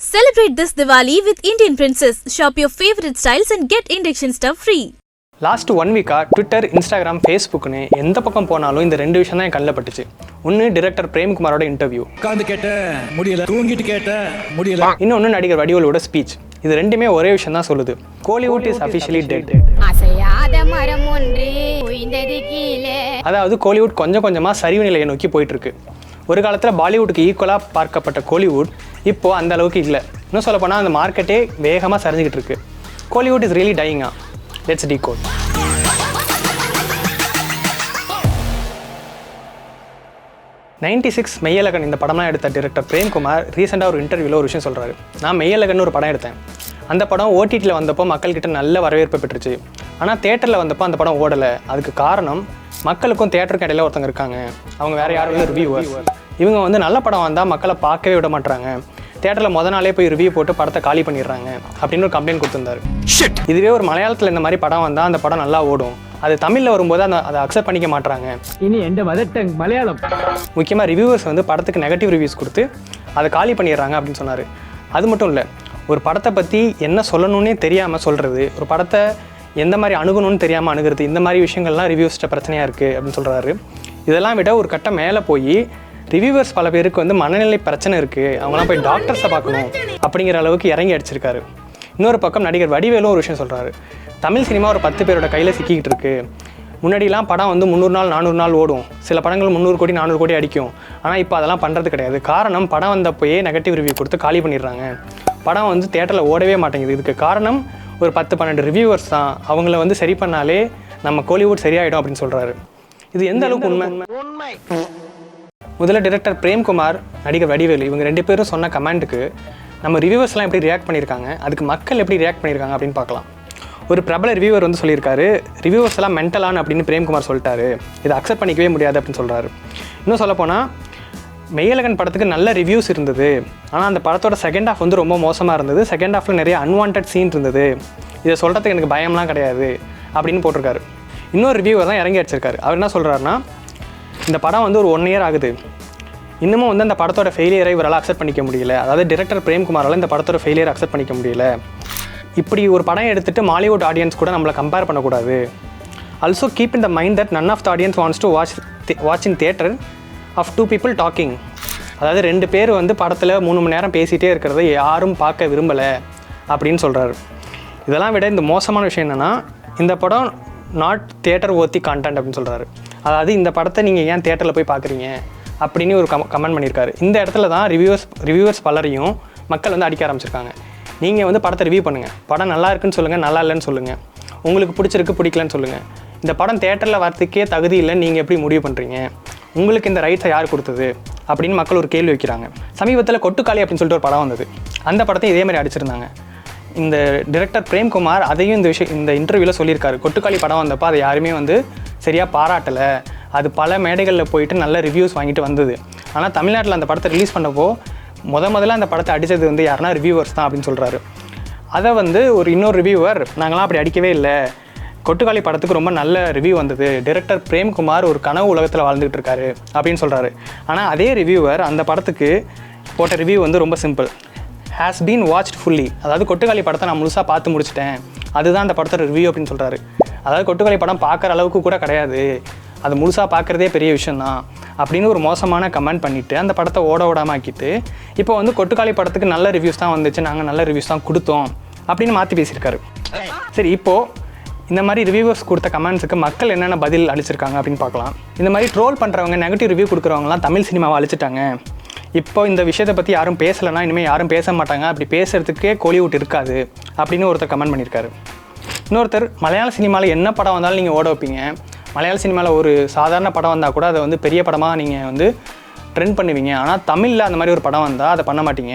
Celebrate this Diwali with Indian Princess. Shop your favorite styles and get induction stuff free. Last one வீக்காக Twitter Instagram ஃபேஸ்புக்னு எந்த பக்கம் போனாலும் இந்த ரெண்டு விஷயம் தான் என் கண்ணில் பட்டுச்சு. ஒன்று டிரெக்டர் பிரேம்குமாரோட இன்டர்வியூ உட்காந்து கேட்டேன் முடியல. தூங்கிட்டு கேட்டேன் முடியல. இன்னொன்று நடிகர் வடிவேலோட ஸ்பீச் இது ரெண்டுமே ஒரே விஷயம் தான் சொல்லுது. கோலிவுட் இஸ் அஃபிஷியலி டெட் அதாவது கோலிவுட் கொஞ்சம் கொஞ்சமாக சரிவு நிலையை நோக்கி போயிட்டு இருக்கு. ஒரு காலத்தில் பாலிவுட்டுக்கு ஈக்குவலாக பார்க்கப்பட்ட கோலிவுட் இப்போது அந்த அளவுக்கு இல்லை. இன்னும் சொல்லப்போனால் அந்த மார்க்கெட்டே வேகமாக சரிஞ்சுக்கிட்டு இருக்கு. Kollywood is really டையிங்கா let's the GOAT ninety six Meiyazhagan இந்த படம்லாம் எடுத்த டிரெக்டர் பிரேம்குமார் ரீசெண்டாக ஒரு இன்டர்வியூவில் ஒரு விஷயம் சொல்கிறாரு நான் மெய்யலகன் ஒரு படம் எடுத்தேன். அந்த படம் ஓடிடியில் வந்தப்போ மக்கள்கிட்ட நல்ல வரவேற்பு பெற்றுச்சு. ஆனால் தேட்டரில் வந்தப்போ அந்த படம் ஓடலை. அதுக்கு காரணம் மக்களுக்கும் தேட்டருக்கு இடையில ஒருத்தங்க இருக்காங்க. அவங்க வேற யாரும் இல்லை ரிவ்யூவர் இவங்க வந்து நல்ல படம் வந்தால் மக்களை பார்க்கவே விட மாட்டாங்க தேட்டரில் முத நாளே போய் ரிவ்யூ போட்டு படத்தை காலி பண்ணிடுறாங்க அப்படின்னு ஒரு கம்ப்ளைண்ட் கொடுத்துருந்தாரு. இதுவே ஒரு மலையாளத்தில் இந்த மாதிரி படம் வந்தால் அந்த படம் நல்லா ஓடும். அது தமிழில் வரும்போது அந்த அதை அக்செப்ட் பண்ணிக்க மாட்றாங்க. இனி எந்த மதர் டங் மலையாளம்? முக்கியமாக ரிவ்யூவர்ஸ் வந்து படத்துக்கு நெகட்டிவ் ரிவ்யூஸ் கொடுத்து அதை காலி பண்ணிடுறாங்க அப்படின்னு சொன்னார். அது மட்டும் இல்லை ஒரு படத்தை பற்றி என்ன சொல்லணும்னே தெரியாமல் சொல்கிறது ஒரு படத்தை எந்த மாதிரி அணுகணும்னு தெரியாமல் அணுகிறது இந்த மாதிரி விஷயங்கள்லாம் ரிவ்யூஸ்ட்ட பிரச்சனையாக இருக்குது அப்படின்னு சொல்கிறாரு இதெல்லாம் விட ஒரு கட்டம் மேலே போய் ரிவ்யூவர்ஸ் பல பேருக்கு வந்து மனநிலை பிரச்சனை இருக்குது அவங்களாம் போய் டாக்டர்ஸை பார்க்கணும் அப்படிங்கிற அளவுக்கு இறங்கி அடிச்சிருக்காரு. இன்னொரு பக்கம் நடிகர் வடிவேலும் ஒரு விஷயம் சொல்கிறாரு தமிழ் சினிமா ஒரு பத்து பேரோட கையில் சிக்கிக்கிட்டு இருக்கு. முன்னாடிலாம் படம் வந்து முந்நூறு நாள் நானூறு நாள் ஓடும். சில படங்கள் முந்நூறு கோடி நானூறு கோடி அடிக்கும். ஆனால் இப்போ அதெல்லாம் பண்ணுறது கிடையாது. காரணம் படம் வந்தப்போயே நெகட்டிவ் ரிவ்யூ கொடுத்து காலி பண்ணிடுறாங்க. படம் வந்து தேட்டரில் ஓடவே மாட்டேங்குது. இதுக்கு காரணம் ஒரு பத்து பன்னெண்டு ரிவ்யூவர்ஸ் தான். அவங்கள வந்து சரி பண்ணாலே நம்ம கோலிவுட் சரியாயிடும் அப்படின்னு சொல்கிறாரு இது எந்த அளவுக்கு உண்மை? முதல்ல டிரெக்டர் பிரேம்குமார் நடிகர் வடிவேலு இவங்க ரெண்டு பேரும் சொன்ன கமெண்ட்டுக்கு நம்ம ரிவ்யூவர்ஸ்லாம் எப்படி ரியாக்ட் பண்ணியிருக்காங்க? அதுக்கு மக்கள் எப்படி ரியாக்ட் பண்ணியிருக்காங்க அப்படின்னு பார்க்கலாம். ஒரு பிரபல ரிவ்யூவர் வந்து சொல்லியிருக்காரு ரிவ்யூவர்ஸ் எல்லாம் மென்டலான அப்படின்னு பிரேம்குமார் சொல்லிட்டாரு. இதை அக்செப்ட் பண்ணிக்கவே முடியாது அப்படின்னு சொல்கிறாரு இன்னும் சொல்லப்போனால் மெய்யழகன் படத்துக்கு நல்ல ரிவ்யூஸ் இருந்தது. ஆனால் அந்த படத்தோட செகண்ட் ஹாஃப் வந்து ரொம்ப மோசமாக இருந்தது. செகண்ட் ஹாஃபில் நிறைய அன்வான்ட் சீன் இருந்தது. இதை சொல்கிறதுக்கு எனக்கு பயம்லாம் கிடையாது அப்படின்னு போட்டிருக்காரு. இன்னொரு ரிவ்யூவர் தான் இறங்கி அடிச்சிருக்காரு. அவர் என்ன சொல்கிறாருன்னா இந்த படம் வந்து ஒரு ஒன் இயர் ஆகுது. இன்னமும் வந்து அந்த படத்தோட ஃபெயிலியரை இவரால் அக்செப்ட் பண்ணிக்க முடியல. அதாவது டிரெக்டர் பிரேம்குமாரால் இந்த படத்தோட ஃபெயிலியர் அக்செப்ட் பண்ணிக்க முடியல. இப்படி ஒரு படம் எடுத்துகிட்டு மாலிவுட் ஆடியன்ஸ் கூட நம்மளை கம்பேர் பண்ணக்கூடாது. Also keep in the mind that none of the audience wants to watch watch in theatre of two people talking அதாவது ரெண்டு பேர் வந்து படத்தில் மூணு மணி நேரம் பேசிகிட்டே இருக்கிறத யாரும் பார்க்க விரும்பலை அப்படின்னு சொல்கிறாரு இதெல்லாம் விட இந்த மோசமான விஷயம் என்னென்னா இந்த படம் நாட் தேட்டர் ஓத்தி கான்டென்ட் அப்படின்னு சொல்கிறாரு அதாவது இந்த படத்தை நீங்கள் ஏன் தேட்டரில் போய் பார்க்குறீங்க அப்படின்னு ஒரு கம் கமெண்ட் பண்ணியிருக்காரு. இந்த இடத்துல தான் ரிவ்யூவர்ஸ் ரிவ்யூவர்ஸ் பலரையும் மக்கள் வந்து அடிக்க ஆரம்பிச்சிருக்காங்க. நீங்கள் வந்து படத்தை ரிவ்யூ பண்ணுங்கள் படம் நல்லா இருக்குன்னு சொல்லுங்கள் நல்லா இல்லைன்னு சொல்லுங்கள் உங்களுக்கு பிடிச்சிருக்கு பிடிக்கலன்னு சொல்லுங்கள் இந்த படம் தேட்டரில் வரத்துக்கே தகுதி இல்லைன்னு நீங்கள் எப்படி முடிவு பண்ணுறீங்க உங்களுக்கு இந்த ரைட்ஸை யார் கொடுத்தது? அப்படின்னு மக்கள் ஒரு கேள்வி வைக்கிறாங்க. சமீபத்தில் கொட்டுக்காளி அப்படின்னு சொல்லிட்டு ஒரு படம் வந்தது. அந்த படத்தை இதே மாதிரி அடிச்சிருந்தாங்க. இந்த டிரெக்டர் பிரேம்குமார் அதையும் இந்த விஷயம் இந்த இன்டர்வியூவில் சொல்லியிருக்காரு. கொட்டுக்காளி படம் வந்தப்போ அதை யாருமே வந்து சரியாக பாராட்டலை. அது பல மேடைகளில் போயிட்டு நல்ல ரிவ்யூஸ் வாங்கிட்டு வந்தது. ஆனால் தமிழ்நாட்டில் அந்த படத்தை ரிலீஸ் பண்ணப்போ முத முதல்ல அந்த படத்தை அடித்தது வந்து யாருன்னா ரிவ்யூவர்ஸ் தான் அப்படின்னு சொல்கிறாரு அதை வந்து ஒரு இன்னொரு ரிவ்யூவர் நாங்களாம் அப்படி அடிக்கவே இல்லை. கொட்டுக்காளி படத்துக்கு ரொம்ப நல்ல ரிவ்யூ வந்தது. டிரெக்டர் பிரேம்குமார் ஒரு கனவு உலகத்தில் வாழ்ந்துகிட்டு இருக்காரு அப்படின்னு சொல்கிறாரு ஆனால் அதே ரிவ்யூவர் அந்த படத்துக்கு போட்ட ரிவ்யூ வந்து ரொம்ப simple has been watched fully அதாவது கொட்டுக்காளி படத்தை நான் முழுசாக பார்த்து முடிச்சிட்டேன். அதுதான் அந்த படத்தோட ரிவ்யூ அப்படின்னு சொல்கிறாரு அதாவது கொட்டுக்காளி படம் பார்க்குற அளவுக்கு கூட கிடையாது. அது முழுசாக பார்க்குறதே பெரிய விஷயந்தான் அப்படின்னு ஒரு மோசமான கமெண்ட் பண்ணிவிட்டு அந்த படத்தை ஓட ஓடாம ஆக்கிட்டு இப்போ வந்து கொட்டுக்காளி படத்துக்கு நல்ல ரிவ்யூஸ் தான் வந்துச்சு. நாங்கள் நல்ல ரிவ்யூஸ் தான் கொடுத்தோம் அப்படின்னு மாற்றி பேசியிருக்காரு. சரி இப்போது இந்த மாதிரி ரிவ்யூவர்ஸ் கொடுத்த கமெண்ட்ஸுக்கு மக்கள் என்னென்ன பதில் அளிச்சிருக்காங்க அப்படின்னு பார்க்கலாம். இந்த மாதிரி ட்ரோல் பண்ணுறவங்க நெகட்டிவ் ரிவ்யூ கொடுக்குறவங்கலாம் தமிழ் சினிமாவை அழிச்சிட்டாங்க. இப்போ இந்த விஷயத்தை பற்றி யாரும் பேசலைன்னா இனிமேல் யாரும் பேச மாட்டாங்க. அப்படி பேசுகிறதுக்கே கோலிவுட் இருக்காது அப்படின்னு ஒருத்தர் கமெண்ட் பண்ணியிருக்காரு. இன்னொருத்தர் மலையாள சினிமாவில் என்ன படம் வந்தாலும் நீங்கள் ஓட வைப்பீங்க. மலையாள சினிமாவில் ஒரு சாதாரண படம் வந்தால் கூட அதை வந்து பெரிய படமாக நீங்கள் வந்து ட்ரெண்ட் பண்ணுவீங்க. ஆனால் தமிழில் அந்த மாதிரி ஒரு படம் வந்தால் அதை பண்ண மாட்டீங்க.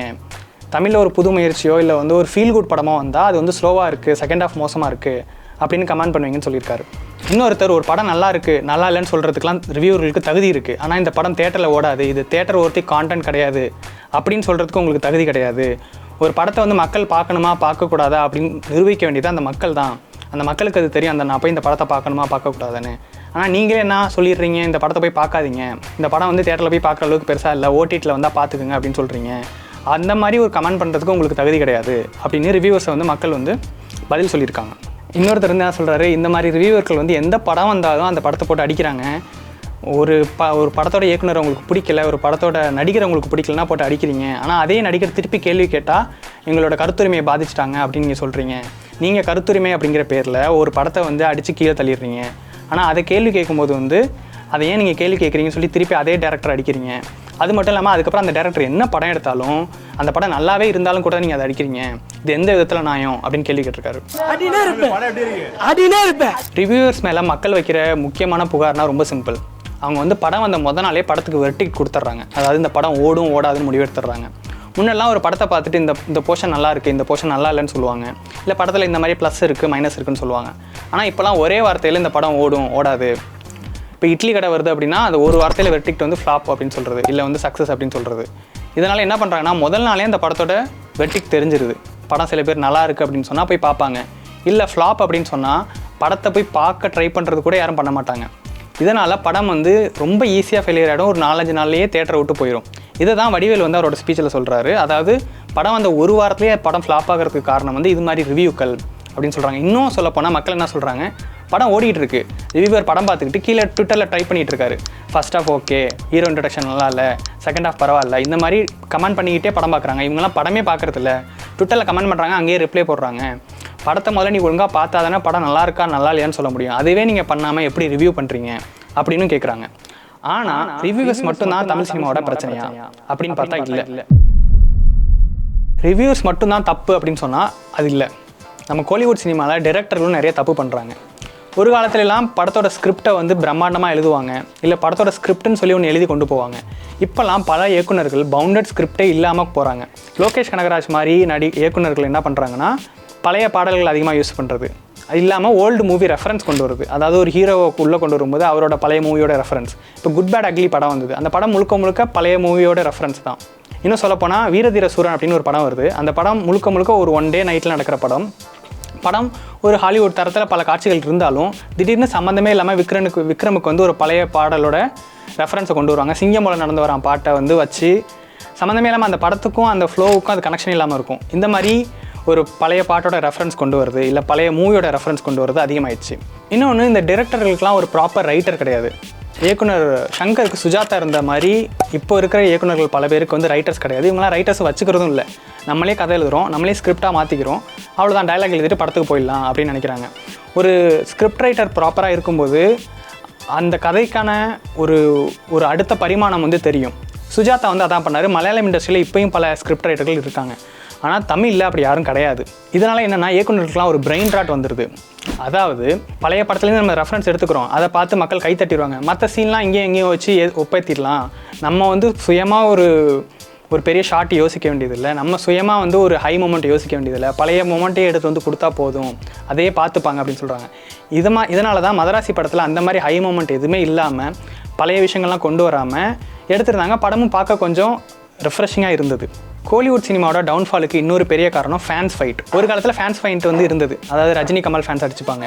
தமிழில் ஒரு புது முயற்சியோ இல்லை வந்து ஒரு ஃபீல் குட் படமாக வந்தால் அது வந்து ஸ்லோவாக இருக்குது செகண்ட் ஆஃப் மோசமாக இருக்குது அப்படின்னு கமெண்ட் பண்ணுவீங்கன்னு சொல்லியிருக்காரு. இன்னொருத்தர் ஒரு படம் நல்லா இருக்குது நல்லா இல்லைன்னு சொல்கிறதுக்குலாம் ரிவ்யூவர்களுக்கு தகுதி இருக்குது ஆனால் இந்த படம் தேட்டரில் ஓடாது. இது தேட்டர் ஒருத்தி கான்டென்ட் கிடையாது. அப்படின்னு சொல்கிறதுக்கு உங்களுக்கு தகுதி கிடையாது. ஒரு படத்தை வந்து மக்கள் பார்க்கணுமா பார்க்கக்கூடாதா அப்படின்னு நிரூபிக்க வேண்டியது அந்த மக்கள் தான். அந்த மக்களுக்கு அது தெரியும். அந்த நான் போய் இந்த படத்தை பார்க்கணுமா பார்க்கக்கூடாதுன்னு. ஆனால் நீங்களே என்ன சொல்லிடுறீங்க? இந்த படத்தை போய் பார்க்காதீங்க. இந்த படம் வந்து தேட்டரில் போய் பார்க்குற அளவுக்கு பெருசாக இல்லை. ஓடிடியில் வந்தால் பார்த்துக்குங்க அப்படின்னு சொல்கிறீங்க அந்த மாதிரி ஒரு கமெண்ட் பண்ணுறதுக்கு உங்களுக்கு தகுதி கிடையாது அப்படின்னு ரிவ்யூவர்ஸை வந்து மக்கள் வந்து பதில் சொல்லியிருக்காங்க. இன்னொருத்தர் வந்து என்ன சொல்கிறாரு இந்த மாதிரி ரிவியூவர்கள் வந்து எந்த படம் வந்தாலும் அந்த படத்தை போட்டு அடிக்கிறாங்க. ஒரு ப ஒரு படத்தோட இயக்குனர் உங்களுக்கு பிடிக்கல ஒரு படத்தோட நடிகர் உங்களுக்கு பிடிக்கலனா போட்டு அடிக்கிறீங்க. ஆனால் அதே நடிகர் திருப்பி கேள்வி கேட்டால் எங்களோட கருத்துரிமையை பாதிச்சிட்டாங்க அப்படின்னு நீங்கள் சொல்கிறீங்க நீங்கள் கருத்துரிமை அப்படிங்கிற பேரில் ஒரு படத்தை வந்து அடித்து கீழே தள்ளிடுறீங்க. ஆனால் அதை கேள்வி கேட்கும்போது வந்து அதை ஏன் நீங்கள் கேள்வி கேட்குறீங்கன்னு சொல்லி திருப்பி அதே டேரக்டர் அடிக்கிறீங்க? அது மட்டும் இல்லாமல் அதுக்கப்புறம் அந்த டேரக்டர் என்ன படம் எடுத்தாலும் அந்த படம் நல்லாவே இருந்தாலும் கூட நீங்கள் அதை அடிக்கிறீங்க. இது எந்த விதத்தில் நியாயம் அப்படின்னு கேள்வி கேட்டிருக்காரு. ரிவ்யூவர்ஸ் மேலே மக்கள் வைக்கிற முக்கியமான புகார்னா ரொம்ப சிம்பிள் அவங்க வந்து படம் வந்த முத நாளே படத்துக்கு வெர்டிக் கொடுத்துட்றாங்க. அதாவது இந்த படம் ஓடும் ஓடாதுன்னு முடிவெடுத்துடுறாங்க முன்னெல்லாம் ஒரு படத்தை பார்த்துட்டு இந்த இந்த போர்ஷன் நல்லா இருக்குது இந்த போர்ஷன் நல்லா இல்லைன்னு சொல்லுவாங்க. இல்லை படத்தில் இந்த மாதிரி ப்ளஸ் இருக்குது மைனஸ் இருக்குன்னு சொல்லுவாங்க. ஆனால் இப்போலாம் ஒரே வார்த்தையில் இந்த படம் ஓடும் ஓடாது. இப்போ இட்லி கடை வருது அப்படின்னா அது ஒரு வார்த்தையில் வெர்டிக்ட் வந்து ஃப்ளாப் அப்படின்னு சொல்கிறது இல்லை வந்து சக்ஸஸ் அப்படின்னு சொல்கிறது இதனால் என்ன பண்ணுறாங்கன்னா முதல் நாளே அந்த படத்தோட வெர்டிக் தெரிஞ்சிருது. படம் சில பேர் நல்லா இருக்குது அப்படின்னு சொன்னால் போய் பார்ப்பாங்க. இல்லை ஃப்ளாப் அப்படின்னு சொன்னால் படத்தை போய் பார்க்க ட்ரை பண்ணுறது கூட யாரும் பண்ண மாட்டாங்க. இதனால் படம் வந்து ரொம்ப ஈஸியாக ஃபெயிலியர் ஆகிடும் ஒரு நாலஞ்சு நாள்லேயே தேட்டரை விட்டு போயிடும் இதை தான் வடிவேல் வந்து அவரோட ஸ்பீச்சில் சொல்கிறாரு அதாவது படம் வந்த ஒரு வாரத்துலேயே படம் ஃப்ளாப் ஆகிறதுக்கு காரணம் வந்து இது மாதிரி ரிவ்யூக்கள் அப்படின்னு சொல்கிறாங்க இன்னும் சொல்லப்போனால் மக்கள் என்ன சொல்கிறாங்க படம் ஓடிட்டு இருக்கு ரிவ்யூவர் படம் பார்த்துக்கிட்டு கீழே ட்விட்டரில் ட்ரை பண்ணிட்டு இருக்காரு first half okay hero introduction நல்லா இல்லை. செகண்ட் ஆஃப் பரவாயில்ல. இந்த மாதிரி கமெண்ட் பண்ணிக்கிட்டே படம் பார்க்குறாங்க. இவங்கெல்லாம் படமே பார்க்கறது இல்ல ட்விட்டரில் கமெண்ட் பண்ணுறாங்க அங்கேயே ரிப்ளை போடுறாங்க. படத்தை முதல்ல நீ ஒழுங்காக பார்த்தா தானே படம் நல்லா இருக்கா நல்லா இல்லையான்னு சொல்ல முடியும். அதுவே நீங்கள் பண்ணாமல் எப்படி ரிவ்யூ பண்ணுறீங்க அப்படின்னு கேட்குறாங்க ஆனால் ரிவ்யூவர்ஸ் மட்டும்தான் தமிழ் சினிமாவோட பிரச்சனையா? அப்படின்னு பார்த்தா இல்லை. ரிவ்யூஸ் மட்டும்தான் தப்பு அப்படின்னு சொன்னால் அது இல்லை. நம்ம கோலிவுட் சினிமாவில் டைரக்டர்களும் நிறைய தப்பு பண்ணுறாங்க ஒரு காலத்துலலாம் படத்தோட ஸ்கிரிப்டை வந்து பிரம்மாண்டமாக எழுதுவாங்க. இல்லை படத்தோட ஸ்கிரிப்ட்னு சொல்லி ஒன்று எழுதி கொண்டு போவாங்க. இப்போல்லாம் பல இயக்குனர்கள் பவுண்டட் ஸ்கிரிப்டே இல்லாமல் போகிறாங்க லோகேஷ் கனகராஜ் மாதிரி நடி இயக்குனர்கள் என்ன பண்ணுறாங்கன்னா பழைய பாடல்கள் அதிகமாக யூஸ் பண்ணுறது அது இல்லாமல் ஓல்டு மூவி ரெஃபரன்ஸ் கொண்டு வருது. அதாவது ஒரு ஹீரோவை உள்ளே கொண்டு வரும்போது அவரோட பழைய மூவியோட ரெஃபரன்ஸ் இப்போ குட் பேட் அக்லி படம் வந்தது. அந்த படம் முழுக்க முழுக்க பழைய மூவியோட ரெஃபரன்ஸ் தான். இன்னும் சொல்லப்போனால் வீரதீர சூரன் அப்படின்னு ஒரு படம் வருது. அந்த படம் முழுக்க முழுக்க ஒரு ஒன் டே நைட்டில் நடக்கிற படம். படம் ஒரு ஹாலிவுட் தரத்தில் பல காட்சிகள் இருந்தாலும் திடீர்னு சம்மந்தமே இல்லாமல் விக்ரனுக்கு விக்ரமுக்கு வந்து ஒரு பழைய பாடலோட ரெஃபரன்ஸை கொண்டு வருவாங்க. சிங்கமூலம் நடந்து வரான் பாட்டை வந்து வச்சு சம்மந்தமே இல்லாமல் அந்த படத்துக்கும் அந்த ஃப்ளோவுக்கும் அது கனெக்ஷன் இல்லாமல் இருக்கும். இந்த மாதிரி ஒரு பழைய பாட்டோட ரெஃபரன்ஸ் கொண்டு வருது இல்லை பழைய மூவியோட ரெஃபரன்ஸ் கொண்டு வருது அதிகமாகிடுச்சு இன்னொன்று இந்த டிரெக்டர்களுக்கெலாம் ஒரு ப்ராப்பர் ரைட்டர் கிடையாது. இயக்குனர் சங்கருக்கு சுஜாதா இருந்த மாதிரி இப்போ இருக்கிற இயக்குனர்கள் பல பேருக்கு வந்து ரைட்டர்ஸ் கிடையாது. இவங்களாம் ரைட்டர்ஸ் வச்சுக்கிறதும் இல்லை. நம்மளே கதை எழுதுகிறோம் நம்மளே ஸ்கிரிப்டாக மாற்றிக்கிறோம் அவ்வளோதான் டயலாக் எழுதிட்டு படத்துக்கு போயிடலாம் அப்படின்னு நினைக்கிறாங்க. ஒரு ஸ்கிரிப்ட் ரைட்டர் ப்ராப்பராக இருக்கும்போது அந்த கதைக்கான ஒரு ஒரு அடுத்த பரிமாணம் வந்து தெரியும். சுஜாதா வந்து அதான் பண்ணார். மலையாளம் இண்டஸ்ட்ரியில் இப்போயும் பல ஸ்கிரிப்ட் ரைட்டர்கள் இருக்காங்க. ஆனால் தமிழில் அப்படி யாரும் கிடையாது. இதனால் என்னென்னா இயக்குனருக்குலாம் ஒரு பிரெயின் ராட் வந்துடுது அதாவது பழைய படத்துலேருந்து நம்ம ரெஃபரன்ஸ் எடுத்துக்கிறோம். அதை பார்த்து மக்கள் கை தட்டிடுவாங்க. மற்ற சீன்லாம் இங்கேயும் எங்கேயும் வச்சு எ- ஒப்பேத்திடலாம். நம்ம வந்து சுயமாக ஒரு ஒரு பெரிய ஷாட் யோசிக்க வேண்டியதில்லை. நம்ம சுயமாக வந்து ஒரு ஹை மூமெண்ட் யோசிக்க வேண்டியதில்லை. பழைய மூமெண்ட்டே எடுத்து வந்து கொடுத்தா போதும். அதையே பார்த்துப்பாங்க அப்படின்னு சொல்கிறாங்க இதுமா இதனால தான் மதராசி படத்தில் அந்த மாதிரி ஹை மூமெண்ட் எதுவுமே இல்லாமல் பழைய விஷயங்கள்லாம் கொண்டு வராமல் எடுத்திருந்தாங்க. படமும் பார்க்க கொஞ்சம் ரெஃப்ரெஷிங்காக இருந்தது. கோலிவுட் சினிமாவோட டவுன்ஃபாலுக்கு இன்னொரு பெரிய காரணம் ஃபேன்ஸ் ஃபைட் ஒரு காலத்தில் ஃபேன்ஸ் ஃபைட் வந்து இருந்தது. அதாவது ரஜினி கமல் ஃபேன்ஸ் அடிச்சுப்பாங்க.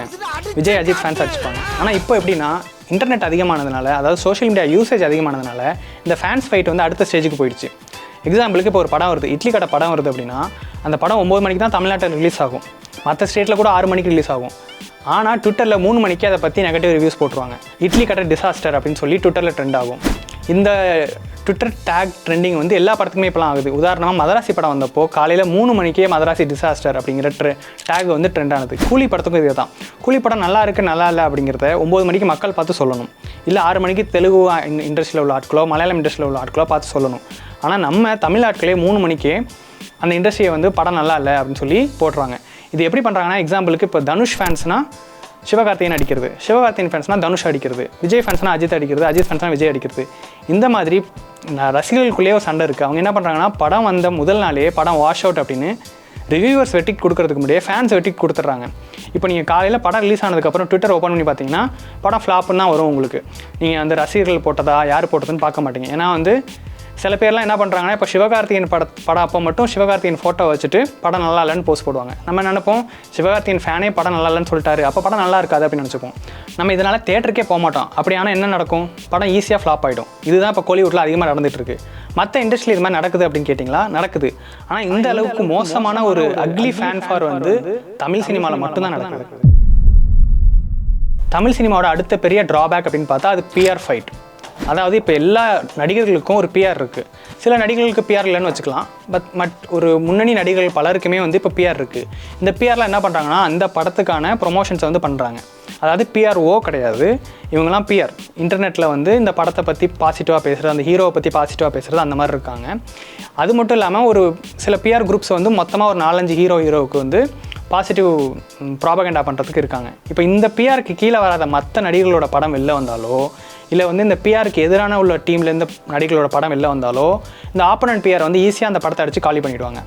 விஜய் அஜித் ஃபேன்ஸ் அடிச்சுப்பாங்க. ஆனால் இப்போ எப்படின்னா இன்டர்நெட் அதிகமானதுனால அதாவது சோஷியல் மீடியா யூசேஜ் அதிகமானதுனால இந்த ஃபேன்ஸ் ஃபைட் வந்து அடுத்த ஸ்டேஜுக்கு போயிடுச்சு. எக்ஸாம்பிளுக்கு இப்போ ஒரு படம் வருது. இட்லி கடை படம் வருது அப்படின்னா அந்த படம் ஒம்பது மணிக்கு தான் தமிழ்நாட்டில் ரிலீஸ் ஆகும். மற்ற ஸ்டேட்டில் கூட ஆறு மணிக்கு ரிலீஸ் ஆகும். ஆனால் ட்விட்டரில் மூணு மணிக்கு அதை பற்றி நெகட்டிவ் ரிவ்யூஸ் போட்டுருவாங்க. இட்லி கடை டிசாஸ்டர் அப்படின்னு சொல்லி ட்விட்டரில் ட்ரெண்ட் ஆகும். இந்த ட்விட்டர் டேக் ட்ரெண்டிங் வந்து எல்லா படத்துக்குமே இப்போலாம் ஆகுது. உதாரணமாக மதராசி படம் வந்தப்போ காலையில் மூணு மணிக்கே மதராசி டிசாஸ்டர் அப்படிங்கிற ட்ரெ டேக் வந்து ட்ரெண்ட் ஆனது. கூலி படத்துக்கும் இதே தான். கூலி படம் நல்லா இருக்கு நல்லா இல்லை அப்படிங்கிறத ஒம்பது மணிக்கு மக்கள் பார்த்து சொல்லணும். இல்லை ஆறு மணிக்கு தெலுங்கு இண்டஸ்ட்ரியில் உள்ள ஆட்களோ மலையாளம் இண்டஸ்ட்ரியில் உள்ள ஆட்களோ பார்த்து சொல்லணும். ஆனால் நம்ம தமிழ் ஆட்களே மூணு மணிக்கே அந்த இண்டஸ்ட்ரியை வந்து படம் நல்லா இல்லை அப்படின்னு சொல்லி போடுறாங்க இது எப்படி பண்ணுறாங்கன்னா எக்ஸாம்பிளுக்கு இப்போ தனுஷ் ஃபேன்ஸ்னால் சிவகார்த்தியன் அடிக்கிறது. சிவகார்த்தியன் ஃபேன்ஸ்னால் தனுஷ் அடிக்கிறது. விஜய் ஃபேன்ஸ்னால் அஜித் அடிக்கிறது. அஜித் ஃபேன்ஸ்னால் விஜய் அடிக்கிறது. இந்த மாதிரி ந- ரசிகர்களுக்குள்ளேயே ஒரு சண்டை இருக்குது அவங்க என்ன பண்ணுறாங்கன்னா படம் வந்த முதல் நாளே படம் வாஷ் அவுட் அப்படின்னு ரிவ்யூவர்ஸ் வெட்டிக் கொடுக்கறதுக்கு முன்னாடியே ஃபேன்ஸ் வெட்டிக் கொடுத்துட்றாங்க. இப்போ நீங்கள் காலையில் படம் ரிலீஸ் ஆனதுக்கப்புறம் ட்விட்டர் ஓப்பன் பண்ணி பார்த்தீங்கன்னா படம் ஃப்ளாப்னு தான் வரும் உங்களுக்கு. நீங்கள் அந்த ரசிகர்கள் போட்டதா யார் போட்டதுன்னு பார்க்க மாட்டீங்க. ஏன்னா வந்து சில பேர்லாம் என்ன பண்ணுறாங்கன்னா இப்போ சிவகார்த்திகேயன் பட படம் அப்போ மட்டும் சிவகார்த்திகேயன் ஃபோட்டோ வச்சுட்டு படம் நல்லா இல்லைன்னு போஸ்ட் போடுவாங்க. நம்ம நினைப்போம்? சிவகார்த்திகேயன் ஃபேனே படம் நல்லா இல்லைன்னு சொல்லிட்டாரு. அப்போ படம் நல்லா இருக்காது அப்படின்னு நினச்சிப்போம். நம்ம இதனால் தேட்டருக்கே போக மாட்டோம். அப்படி ஆனால் என்ன நடக்கும்? படம் ஈஸியாக ஃப்ளாப் ஆகிடும் இதுதான் இப்போ கோலிவுட்டில் அதிகமாக நடந்துட்டு இருக்கு. மற்ற இண்டஸ்ட்ரியில் இது மாதிரி நடக்குது அப்படின்னு கேட்டிங்களா? நடக்குது. ஆனால் இந்த அளவுக்கு மோசமான ஒரு அக்லி ஃபேன் ஃபார் வந்து தமிழ் சினிமாவில் மட்டும்தான் நடக்குது. தமிழ் சினிமாவோட அடுத்த பெரிய ட்ராபேக் அப்படின்னு பார்த்தா அது பிஆர் ஃபைட் அதாவது இப்போ எல்லா நடிகர்களுக்கும் ஒரு பிஆர் இருக்குது சில நடிகர்களுக்கு பிஆர் இல்லைன்னு வச்சுக்கலாம். பட் மட் ஒரு முன்னணி நடிகர்கள் பலருக்குமே வந்து இப்போ பிஆர் இருக்குது இந்த பிஆரில் என்ன பண்ணுறாங்கன்னா அந்த படத்துக்கான ப்ரொமோஷன்ஸை வந்து பண்ணுறாங்க அதாவது பிஆர்ஓ கிடையாது. இவங்கெல்லாம் பிஆர் இன்டர்நெட்டில் வந்து இந்த படத்தை பற்றி பாசிட்டிவாக பேசுகிறது அந்த ஹீரோவை பற்றி பாசிட்டிவாக பேசுகிறது அந்த மாதிரி இருக்காங்க. அது மட்டும் இல்லாமல் ஒரு சில பிஆர் குரூப்ஸ் வந்து மொத்தமாக ஒரு நாலஞ்சு ஹீரோ ஹீரோவுக்கு வந்து பாசிட்டிவ் ப்ராபகண்டா பண்ணுறதுக்கு இருக்காங்க. இப்போ இந்த பிஆருக்கு கீழே வராத மற்ற நடிகர்களோட படம் வெளில வந்தாலோ இல்லை வந்து இந்த பிஆருக்கு எதிரான உள்ள டீம்லேருந்து நடிகர்களோட படம் இல்லை வந்தாலோ இந்த ஆப்போனன்ட் பிஆர் வந்து ஈஸியாக அந்த படத்தை அடித்து காலி பண்ணிவிடுவாங்க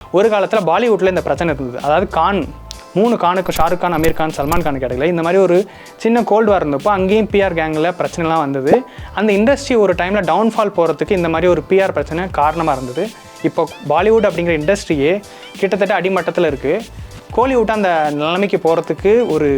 ஒரு காலத்தில் பாலிவுட்டில் இந்த பிரச்சனை இருந்தது. அதாவது கான் மூணு கானுக்கு ஷாருக் கான் அமீர் கான் சல்மான் கான் கிடைக்கல. இந்த மாதிரி ஒரு சின்ன கோல்டு வார் இருந்தப்போ அங்கேயும் பிஆர் கேங்கில் பிரச்சனைலாம் வந்தது. அந்த இண்டஸ்ட்ரி ஒரு டைமில் டவுன்ஃபால் போகிறதுக்கு இந்த மாதிரி ஒரு பிஆர் பிரச்சனை காரணமாக இருந்தது. இப்போ பாலிவுட் அப்படிங்கிற இண்டஸ்ட்ரியே கிட்டத்தட்ட அடிமட்டத்தில் இருக்குது கோலிவுட் அந்த நிலைமைக்கு போகிறதுக்கு ஒரு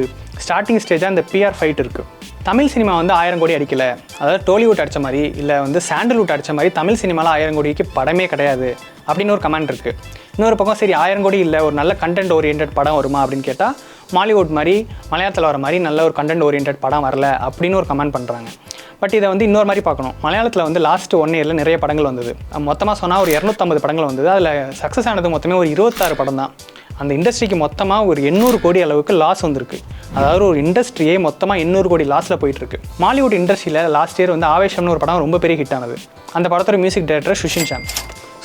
ஸ்டார்டிங் ஸ்டேஜாக இந்த பிஆர் ஃபைட் இருக்குது தமிழ் சினிமா வந்து ஆயிரம் கோடி அடிக்கல. அதாவது டோலிவுட் அடித்த மாதிரி இல்லை வந்து சாண்டல்வுட் அடித்த மாதிரி தமிழ் சினிமாவில் ஆயிரம் கோடிக்கு படமே கிடையாது அப்படின்னு ஒரு கமெண்ட் இருக்குது இன்னொரு பக்கம் சரி ஆயிரம் கோடி இல்லை ஒரு நல்ல கண்டென்ட் ஓரியன்ட் படம் வருமா அப்படின்னு கேட்டால் மாலிவுட் மாதிரி மலையாளத்தில் வர மாதிரி நல்ல ஒரு கண்டென்ட் ஓரியன்ட் படம் வரல அப்படின்னு ஒரு கமெண்ட் பண்ணுறாங்க பட் இதை வந்து இன்னொரு மாதிரி பார்க்கணும். மலையாளத்தில் வந்து லாஸ்ட் ஒன் இயரில் நிறைய படங்கள் வந்தது. மொத்தமாக சொன்னால் ஒரு இரநூத்தம்பது படங்கள் வந்தது. அதில் சக்ஸஸ் ஆனது மொத்தமே ஒரு இருபத்தாறு படம் தான். அந்த இண்டஸ்ட்ரிக்கு மொத்தமாக ஒரு எண்ணூறு கோடி அளவுக்கு லாஸ் வந்திருக்கு. அதாவது ஒரு இண்டஸ்ட்ரியே மொத்தமாக எண்ணூறு கோடி லாஸில் போயிட்டுருக்கு. மாலிவுட் இண்டஸ்ட்ரியில் லாஸ்ட் இயர் வந்து ஆவேஷம்னு ஒரு படம் ரொம்ப பெரிய ஹிட் ஆனது. அந்த படத்தோட மியூசிக் டைரக்டர் சுஷின் சாம்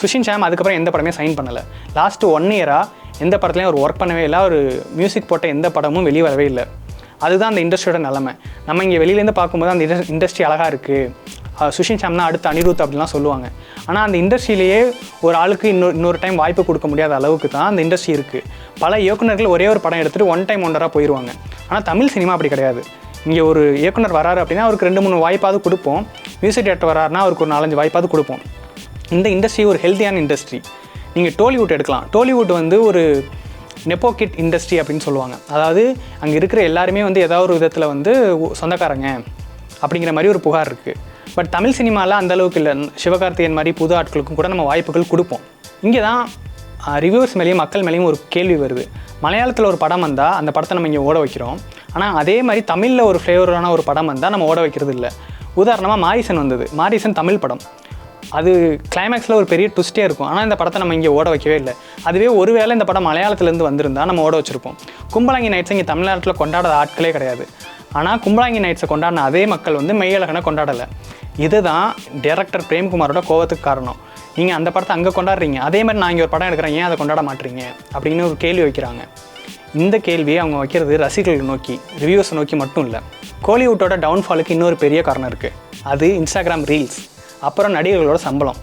சுஷின் சாம் அதுக்கப்புறம் எந்த படமே சைன் பண்ணலை. லாஸ்ட் ஒன் இயராக எந்த படத்துலையும் அவர் ஒர்க் பண்ணவே இல்லை ஒரு மியூசிக் போட்ட எந்த படமும் வெளியே வரவே இல்லை. அதுதான் அந்த இண்டஸ்ட்ரியோட நிலமை. நம்ம இங்கே வெளியிலேருந்து பார்க்கும்போது அந்த இண்டஸ்ட்ரி அழகாக இருக்குது சுஷின் சாம்னா அடுத்து அனிருத் அப்படிலாம் சொல்லுவாங்க. ஆனால் அந்த இண்டஸ்ட்ரியிலேயே ஒரு ஆளுக்கு இன்னொரு இன்னொரு டைம் வாய்ப்பு கொடுக்க முடியாத அளவுக்கு தான் அந்த இண்டஸ்ட்ரி இருக்குது பல இயக்குனர்கள் ஒரே ஒரு படம் எடுத்துகிட்டு ஒன் டைம் ஒன்றராக போயிடுவாங்க ஆனால் தமிழ் சினிமா அப்படி கிடையாது. இங்கே ஒரு இயக்குனர் வராரு அப்படின்னா அவருக்கு ரெண்டு மூணு வாய்ப்பாவது கொடுப்போம். மியூசிக் டேரக்டர் வராருன்னா அவருக்கு ஒரு நாலஞ்சு வாய்ப்பாவது கொடுப்போம். இந்த இண்டஸ்ட்ரி ஒரு ஹெல்த்தியான இண்டஸ்ட்ரி நீங்கள் டோலிவுட் எடுக்கலாம். டோலிவுட் வந்து ஒரு நெப்போகிட் இண்டஸ்ட்ரி அப்படின்னு சொல்லுவாங்க. அதாவது அங்கே இருக்கிற எல்லாருமே வந்து ஏதாவது ஒரு விதத்தில் வந்து சொந்தக்காரங்க அப்படிங்கிற மாதிரி ஒரு புகார் இருக்குது பட் தமிழ் சினிமாவில் அந்தளவுக்கு இல்லை. சிவகார்த்திகேயன் மாதிரி புது ஆட்களுக்கும் கூட நம்ம வாய்ப்புகள் கொடுப்போம். இங்கே தான் ரிவ்யூவர்ஸ் மேலேயும் மக்கள் மேலேயும் ஒரு கேள்வி வருது. மலையாளத்தில் ஒரு படம் வந்தால் அந்த படத்தை நம்ம இங்கே ஓட வைக்கிறோம். ஆனால் அதே மாதிரி தமிழில் ஒரு ஃப்ளேவரான ஒரு படம் வந்தால் நம்ம ஓட வைக்கிறது இல்லை. உதாரணமாக மாரிசன் வந்தது. மாரிசன் தமிழ் படம். அது கிளைமேக்ஸில் ஒரு பெரிய ட்விஸ்டே இருக்கும். ஆனால் இந்த படத்தை நம்ம இங்கே ஓட வைக்கவே இல்லை. அதுவே ஒருவேளை இந்த படம் மலையாளத்துலேருந்து வந்திருந்தால் நம்ம ஓட வச்சுருப்போம். கும்பலங்கி நைட்ஸ் இங்கே தமிழ்நாட்டில் கொண்டாடாத ஆட்களே கிடையாது. ஆனால் கும்பலாங்கி நைட்ஸை கொண்டாடின அதே மக்கள் வந்து மெய்யழகனை கொண்டாடலை. இதுதான் டைரக்டர் பிரேம்குமாரோட கோவத்துக்கு காரணம். நீங்கள் அந்த படத்தை அங்கே கொண்டாடுறீங்க. அதே மாதிரி நான் இங்கே ஒரு படம் எடுக்கிறேன். ஏன் அதை கொண்டாட மாட்டீங்க? அப்படின்னு ஒரு கேள்வி வைக்கிறாங்க. இந்த கேள்வியை அவங்க வைக்கிறது ரசிகர்களை நோக்கி ரிவ்யூஸை நோக்கி மட்டும் இல்லை. கோலிவுட்டோட டவுன்ஃபாலுக்கு இன்னொரு பெரிய காரணம் இருக்குது அது இன்ஸ்டாகிராம் ரீல்ஸ் அப்புறம் நடிகர்களோட சம்பளம்.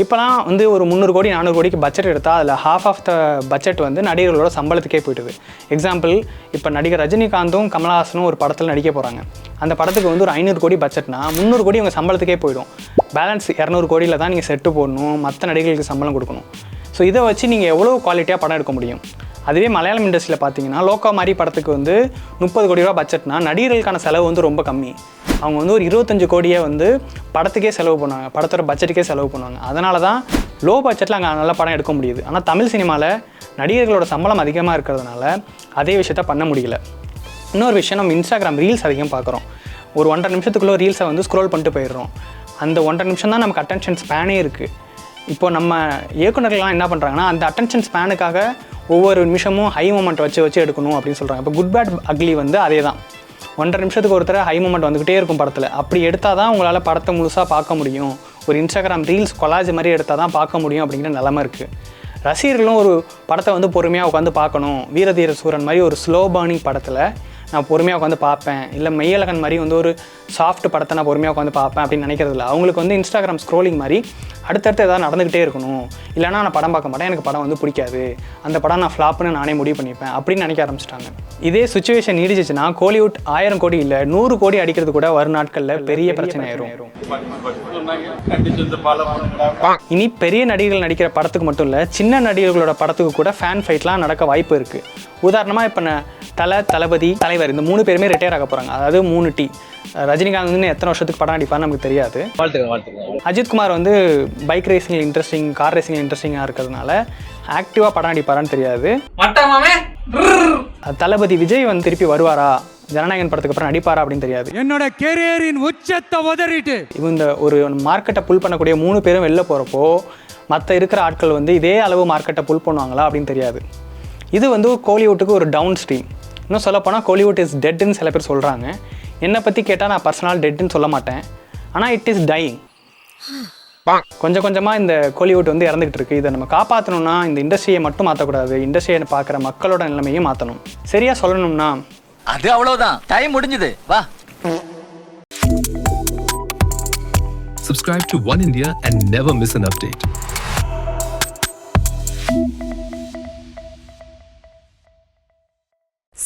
இப்போலாம் வந்து ஒரு முந்நூறு கோடி நானூறு கோடிக்கு பட்ஜெட் எடுத்தால் அதில் ஹாஃப் ஆஃப் த பட்ஜெட் வந்து நடிகர்களோட சம்பளத்துக்கே போயிடுது எக்ஸாம்பிள் இப்போ நடிகர் ரஜினிகாந்தும் கமலஹாசனும் ஒரு படத்தில் நடிக்க போகிறாங்க அந்த படத்துக்கு வந்து ஒரு ஐநூறு கோடி பட்ஜெட்னா முந்நூறு கோடி உங்கள் சம்பளத்துக்கே போயிடும். பேலன்ஸ் இரநூறு கோடியில் தான் நீங்கள் செட்டு போடணும் மற்ற நடிகர்களுக்கு சம்பளம் கொடுக்கணும். ஸோ இதை வச்சு நீங்கள் எவ்வளோ குவாலிட்டியாக படம் எடுக்க முடியும்? அதுவே மலையாளம் இண்டஸ்ட்ரியில் பார்த்தீங்கன்னா லோக்கா மாதிரி படத்துக்கு வந்து முப்பது கோடி ரூபா பட்ஜெட்னா நடிகர்களுக்கான செலவு வந்து ரொம்ப கம்மி. அவங்க வந்து ஒரு இருபத்தஞ்சு கோடியை வந்து படத்துக்கே செலவு பண்ணுவாங்க. படத்தோட பட்ஜெட்டுக்கே செலவு பண்ணுவாங்க. அதனால தான் லோ பட்ஜெட்டில் அங்கே நல்ல படம் எடுக்க முடியுது. ஆனால் தமிழ் சினிமாவில் நடிகர்களோட சம்பளம் அதிகமாக இருக்கிறதுனால அதே விஷயத்த பண்ண முடியல. இன்னொரு விஷயம் நம்ம இன்ஸ்டாகிராம் ரீல்ஸ் அதிகம் பார்க்குறோம் ஒரு ஒன்றரை நிமிஷத்துக்குள்ளே ரீல்ஸை வந்து ஸ்க்ரோல் பண்ணிட்டு போயிடுறோம். அந்த ஒன்றரை நிமிஷம் தான் நமக்கு அட்டென்ஷன் ஸ்பேனே இருக்குது இப்போ நம்ம இயக்குனர்கள்லாம் என்ன பண்ணுறாங்கன்னா அந்த அட்டென்ஷன் ஸ்பேனுக்காக ஒவ்வொரு நிமிஷமும் ஹை மூமெண்ட் வச்சு வச்சு எடுக்கணும் அப்படின்னு சொல்கிறாங்க இப்போ குட் பேட் அக்லி வந்து அதே தான் ஒன்றரை நிமிஷத்துக்கு ஒருத்தர் ஹை மூமெண்ட் வந்துக்கிட்டே இருக்கும் படத்தில். அப்படி எடுத்தால் தான் உங்களால் படத்தை முழுசாக பார்க்க முடியும். ஒரு இன்ஸ்டாகிராம் ரீல்ஸ் கொலாஜ் மாதிரி எடுத்தால் தான் பார்க்க முடியும் அப்படிங்கிற நிலமை இருக்குது ரசிகர்களும் ஒரு படத்தை வந்து பொறுமையாக உட்காந்து பார்க்கணும். வீரதீர சூரன் மாதிரி ஒரு ஸ்லோ பர்னிங் படத்தில் நான் பொறுமையாக உட்காந்து பார்ப்பேன். இல்லை மெய்யழகன் மாதிரி வந்து ஒரு சாஃப்ட் படத்தை நான் பொறுமையாக உட்காந்து பார்ப்பேன் அப்படின்னு நினைக்கிறது இல்லை. அவங்களுக்கு வந்து இன்ஸ்டாகிராம் ஸ்க்ரோலிங் மாதிரி அடுத்தடுத்து ஏதாவது நடந்துக்கிட்டே இருக்கணும். இல்லைனா நான் படம் பார்க்க மாட்டேன். எனக்கு படம் வந்து பிடிக்காது. அந்த படம் நான் ஃப்ளாப்னு நானே முடிவு பண்ணிப்பேன் அப்படின்னு நினைக்க ஆரம்பிச்சிட்டாங்க. இதே சுச்சுவேஷன் நீடிச்சிச்சுன்னா கோலிவுட் ஆயிரம் கோடி இல்லை நூறு கோடி அடிக்கிறது கூட வரும் நாட்களில் பெரிய பிரச்சனை ஆயிரும். இனி பெரிய நடிகர்கள் நடிக்கிற படத்துக்கு மட்டும் இல்லை சின்ன நடிகர்களோட படத்துக்கு கூட ஃபேன் ஃபைட்லாம் நடக்க வாய்ப்பு இருக்குது உதாரணமாக இப்போ நான் தலை தளபதி தலைவர் இந்த மூணு பேருமே ரிட்டையர் ஆக போகிறாங்க அதாவது மூணு டி ரஜினிகாந்த் வந்து எத்தனை வருஷத்துக்கு படம் நடிப்பார்னு நமக்கு தெரியாது. வாழ்த்துக்கள் வாழ்த்துக்கள். அஜித்குமார் வந்து bike racing interesting car racing இன்ட்ரெஸ்டிங்காக இருக்கிறதுனால ஆக்டிவாக படம் நடிப்பாரான்னு தெரியாது. தளபதி விஜய் வந்து திருப்பி வருவாரா? ஜனநாயகன் படத்துக்கு அப்புறம் நடிப்பாரா அப்படின்னு தெரியாது. என்னோட கெரியரின் உச்சத்தை உதறிட்டு. இந்த ஒரு மார்க்கெட்டை புல் பண்ணக்கூடிய மூணு பேரும் வெளில போகிறப்போ மற்ற இருக்கிற ஆட்கள் வந்து இதே அளவு மார்க்கெட்டை புல் பண்ணுவாங்களா அப்படின்னு தெரியாது. இது வந்து கோலிவுட்டுக்கு ஒரு டவுன் ஸ்ட்ரீம் இன்னும் சொல்லப்போனால் கோலிவுட் இஸ் டெட்னு சில பேர் சொல்கிறாங்க என்னை பற்றி கேட்டால் நான் பர்சனல் டெட்னு சொல்ல மாட்டேன். ஆனால் இட் இஸ் டையிங் கொஞ்சம் கொஞ்சமாக இந்த கோலிவுட் வந்து இறந்துகிட்டு இருக்கு. இதை நம்ம காப்பாற்றணும்னா இந்த இண்டஸ்ட்ரியை மட்டும் மாற்றக்கூடாது இண்டஸ்ட்ரியை பார்க்குற மக்களோட நிலைமையும் மாற்றணும் சரியாக சொல்லணும்னா. அது அவ்வளவுதான். டைம் முடிஞ்சது. வா. Subscribe to One India and never miss an update.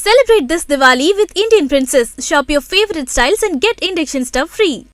Celebrate this Diwali with Indian Princess. Shop your favorite styles and get induction stuff free.